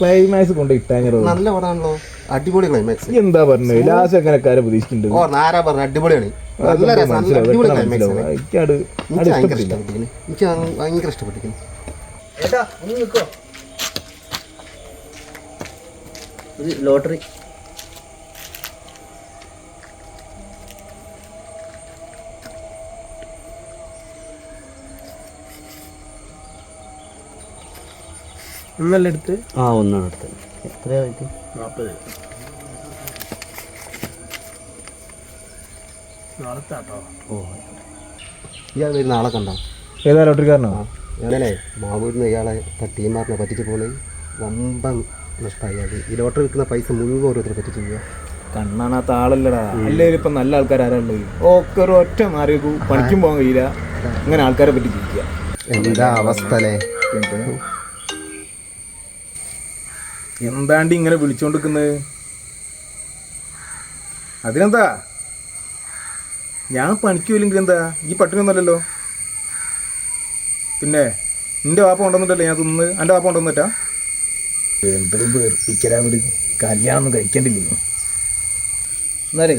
Climax കൊണ്ട് ഇട്ടാഞ്ഞോ നല്ല പടമാണല്ലോ. അടിപൊളി ക്ലൈമാക്സ് എന്താ പറഞ്ഞത് ലാസ്റ്റ് എങ്ങനെക്കാരെ പ്രതീക്ഷിക്കുന്നുണ്ട് ഓ നാരാ പറഞ്ഞു അടിപൊളിയാണ് നല്ല രസം നല്ല മനസ്സിലാവും. അടിപൊളി പെട്ടെന്ന് ക്ലൈമാക്സ് എനിക്കത് എനിക്ക് ഭയങ്കര ഇഷ്ടപ്പെട്ടിരിക്കുന്നു. എനിക്ക് ഭയങ്കര ഇഷ്ടപ്പെട്ടിരിക്കുന്നു. ഏട്ടാ ഒന്ന് നിൽക്കോ. ലോട്ടറി. ഒന്നല്ല എടുത്ത്? ആ ഒന്നാണ് അടുത്തത് എത്രയായിട്ട് നാൽപ്പത് നാളത്തെ കേട്ടോ ഓ ഇയാൾ ആളെ കണ്ടോ? ഏതാ ലോട്ടറിക്കാരനോ? ഞാനേ മാവൂരിന്ന് ഇയാളെ ടീമാറിനെ പറ്റിച്ച് പോകുന്നത് വമ്പൻ നഷ്ടമായി. അത് ഈ ലോട്ടറി വിൽക്കുന്ന പൈസ മുഴുവൻ ഓരോരുത്തരെ പറ്റിച്ച് പോവുക കണ്ണാണാത്ത ആളല്ലടാ. അല്ലെങ്കിൽ ഇപ്പം നല്ല ആൾക്കാർ ആരാളുള്ളത് ഒക്കെ ഒരു ഒറ്റ മാറിയു പണിക്കും പോകാൻ കഴിയില്ല. ഇങ്ങനെ ആൾക്കാരെ പറ്റി ജീവിക്കുക എന്താ അവസ്ഥ അല്ലേ? എന്താണ്ട് ഇങ്ങനെ വിളിച്ചോണ്ടിരിക്കുന്നത്? അതിനെന്താ? ഞാൻ പണിക്ക് പോയില്ലെങ്കിൽ എന്താ? ഈ പട്ടിണിയൊന്നുമല്ലല്ലോ. പിന്നെ നിന്റെ വാപ്പ കൊണ്ടുവന്നിട്ടല്ലേ ഞാൻ തിന്ന്? എന്റെ വാപ്പ കൊണ്ടുവന്നിട്ടാ? എന്തൊരു വെറുപ്പിക്കരാ ഒരു കല്യാണം കഴിക്കണ്ടില്ലേ? എന്നാലേ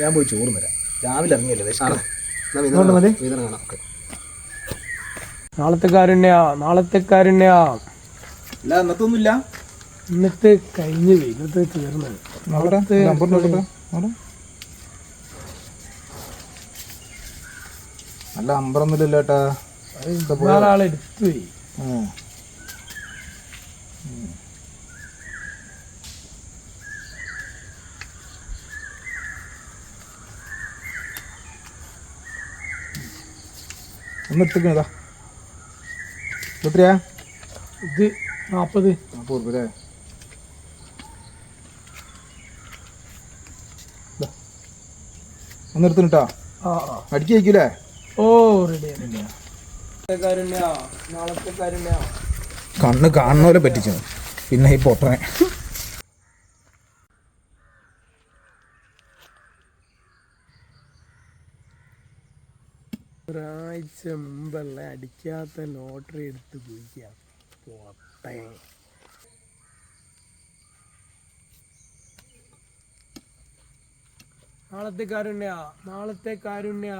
ഞാൻ പോയി ചോറ് തരാം രാവിലെ ഇറങ്ങിയല്ലേ നാളത്തെ കാരുണ്യ നാളത്തെ കാരുണ്യ. അല്ല ഇന്നത്തെ ഒന്നുമില്ല ഇന്നത്തെ കഴിഞ്ഞ് വെയിലത്ത് ഇന്നത്തെ തീർന്നത്. നാളത്തെ നല്ല അമ്പറൊന്നുമില്ലല്ലോ ഏട്ടാ. പോയി. ഒന്ന് എടുത്തേക്കണതാ എത്രയാ? ഇത് നാൽപ്പത് നാൽപ്പത് രൂപ അല്ലേ? ഒന്ന് എടുത്തിട്ടാ ആ ആ. അടിക്ക് ഓ റെഡി കണ്ണ് കാണുന്ന പോലെ പറ്റിച്ചു. പിന്നെ ഈ പൊട്ടനെ. ഒരാഴ്ച മുമ്പല്ല അടിക്കാത്ത ലോട്ടറി എടുത്ത് പോയിക്കാം പൊട്ടേ നാളത്തെ കാരുണ്യ നാളത്തെ കാരുണ്യ.